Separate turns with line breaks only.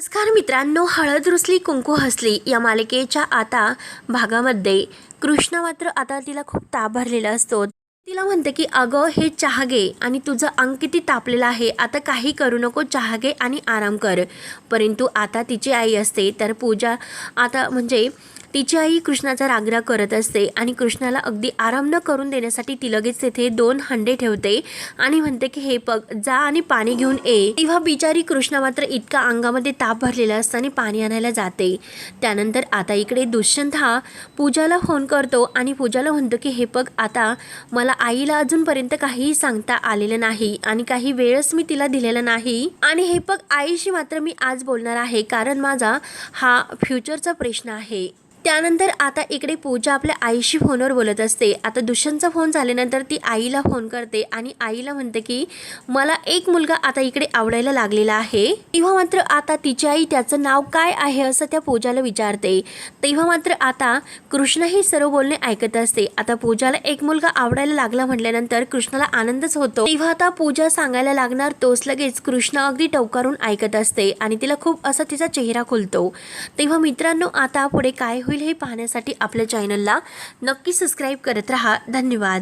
नमस्कार मित्रांनो हळद रुसली कुंकू हसली या मालिकेच्या आता भागामध्ये कृष्ण मात्र आता तिला खूप ताप भरलेला असतो. तिला म्हणते की अगं हे चहा घे आणि तुझं अंग किती तापलेलं आहे. आता काही करू नको चहा घे आणि आराम कर. परंतु आता तिची आई असते तर पूजा आता म्हणजे तिची आई कृष्णाचा आग्रह करत असते आणि कृष्णाला अगदी आराम न करून देण्यासाठी ती लगेच तेथे दोन हंडे ठेवते आणि म्हणते की हे पग जा आणि पाणी घेऊन ये. तेव्हा बिचारी कृष्णा मात्र इतका अंगामध्ये ताप भरलेला असतं आणि पाणी आणायला जाते. त्यानंतर आता इकडे दुष्यंत हा पूजाला फोन करतो आणि पूजाला म्हणतो की हे पग आता मला आईला अजूनपर्यंत काहीही सांगता आलेलं नाही आणि काही वेळच मी तिला दिलेला नाही. आणि हे बघ आईशी मात्र मी आज बोलणार आहे कारण माझा हा फ्युचरचा प्रश्न आहे. त्यानंतर आता इकडे पूजा आपल्या आईशी फोनवर बोलत असते. आता दुष्यंतचा फोन झाल्यानंतर ती आईला फोन करते आणि आईला म्हणते की मला एक मुलगा आता इकडे आवडायला लागलेला आहे. तेव्हा मात्र आता तिची आई त्याचं नाव काय आहे असं त्या पूजाला विचारते. तेव्हा मात्र आता कृष्ण हे सर्व बोलणे ऐकत असते. आता पूजाला एक मुलगा आवडायला लागला म्हटल्यानंतर कृष्णाला आनंदच होतो. तेव्हा आता पूजा सांगायला लागणार तोच लगेच कृष्ण अगदी टवकारून ऐकत असते आणि तिला खूप असा तिचा चेहरा खुलतो. तेव्हा मित्रांनो आता पुढे काय होईल हे पाहण्यासाठी आपल्या चॅनलला नक्की सबस्क्राईब करत राहा. धन्यवाद.